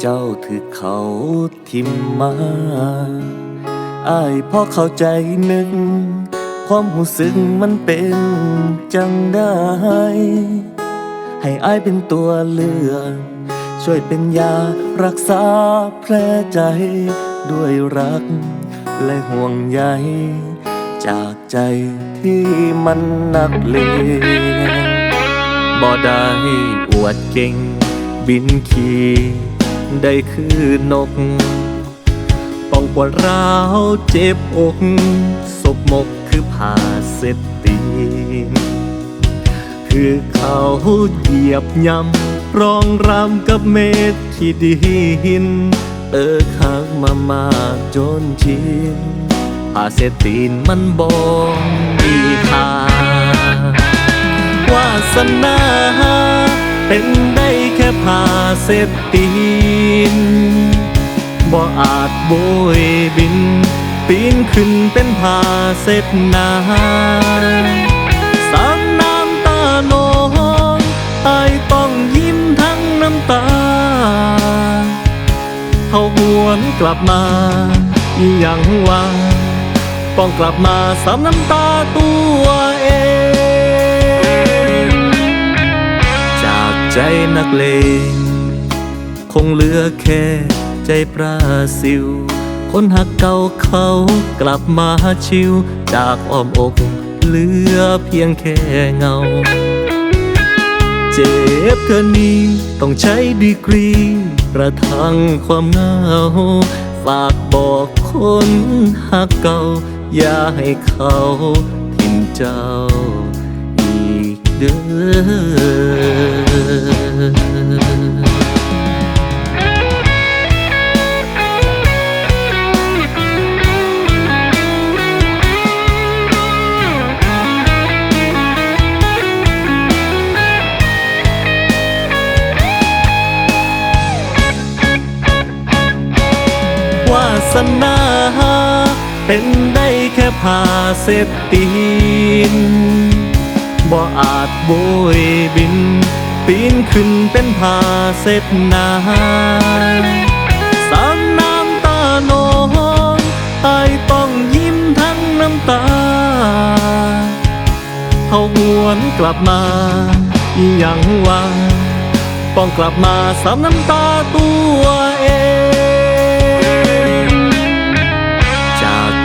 เจ้าถือเขาทิมมาอายพอเข้าใจนึกความหูสึกมันเป็นจังได้ ให้อายเป็นตัวเลือกช่วยเป็นยารักษาแผลใจ ด้วยรักและห่วงใย จากใจที่มันหนักเลงบ่ได้อวดเก่งบินขี่ ได้คือนกต้องปวดร้าวเจ็บอกศพหมกคือผ่าเสร็จตีนคือเขาเหยียบย่ำร้องรำกับเม็ดที่ดิน เออข้างมามากจนชินผ่าเสร็จตีนมันบองมีค่าวาสนาเป็นได้แค่ผ่าเสร็จตี น บ่อาจโบยบิน ปีนขึ้นเป็นผาเส็จนาสามน้ำตาโนองตายต้องยิ้มทั้งน้ำตา เขาหวนกลับมาอีหยังว่าต้องกลับมาสามน้ำตาตัวเองจากใจนักเลง คงเหลือแค่ใจปราซิว คนหักเก่าเขากลับมาชิว จากอ้อมอกเหลือเพียงแค่เงา เจ็บเกินนี้ต้องใช้ดีกรีประทังความเหงา ฝากบอกคนหักเก่า อย่าให้เขาทิ้งเจ้าอีกเด้อ สนา เป็นได้แค่ผาเสร็จตีน บ่อาจโบยบิน ปีนขึ้นเป็นผาเสร็จนาสามน้ำตาโนองตายต้องยิ้มทั้งน้ำตา เขาหวนกลับมาอีหยังว่าต้องกลับมาสามน้ำตาตัวเอง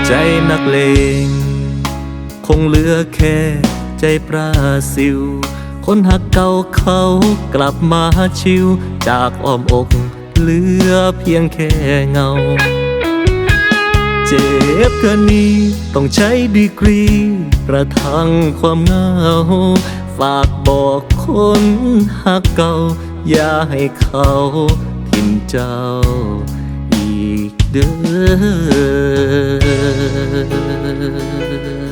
ใจนักเลง คงเหลือแค่ใจปราซิว คนหักเก่าเขากลับมาชิว จากอ้อมอกเหลือเพียงแค่เงา เจ็บเกินนี้ต้องใช้ดีกรีประทังความเหงา ฝากบอกคนหักเก่า อย่าให้เขาทิ้งเจ้า เด้อ